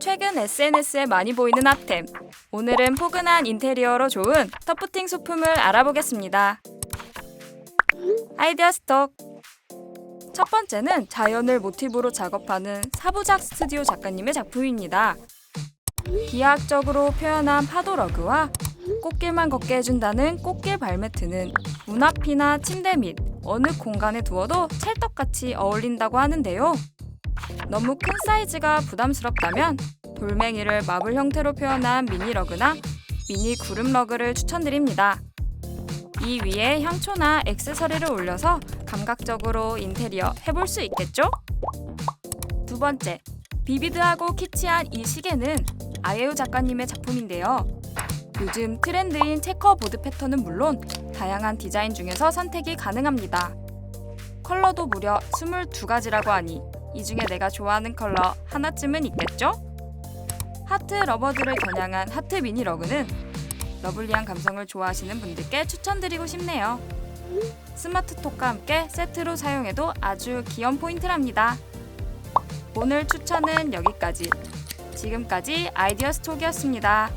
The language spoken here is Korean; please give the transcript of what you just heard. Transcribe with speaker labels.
Speaker 1: 최근 SNS에 많이 보이는 핫템. 오늘은 포근한 인테리어로 좋은 터프팅 소품을 알아보겠습니다. 아이디어 스톡. 첫 번째는 자연을 모티브로 작업하는 사부작 스튜디오 작가님의 작품입니다. 기하학적으로 표현한 파도 러그와 꽃길만 걷게 해준다는 꽃길 발매트는 문 앞이나 침대 및 어느 공간에 두어도 찰떡같이 어울린다고 하는데요. 너무 큰 사이즈가 부담스럽다면 돌멩이를 마블 형태로 표현한 미니 러그나 미니 구름 러그를 추천드립니다. 이 위에 향초나 액세서리를 올려서 감각적으로 인테리어 해볼 수 있겠죠? 두 번째, 비비드하고 키치한 이 시계는 아예우 작가님의 작품인데요. 요즘 트렌드인 체커보드 패턴은 물론 다양한 디자인 중에서 선택이 가능합니다. 컬러도 무려 22가지라고 하니 이 중에 내가 좋아하는 컬러 하나쯤은 있겠죠? 하트 러버들을 겨냥한 하트 미니 러그는 러블리한 감성을 좋아하시는 분들께 추천드리고 싶네요. 스마트톡과 함께 세트로 사용해도 아주 귀여운 포인트랍니다. 오늘 추천은 여기까지. 지금까지 아이디어 스톡이었습니다.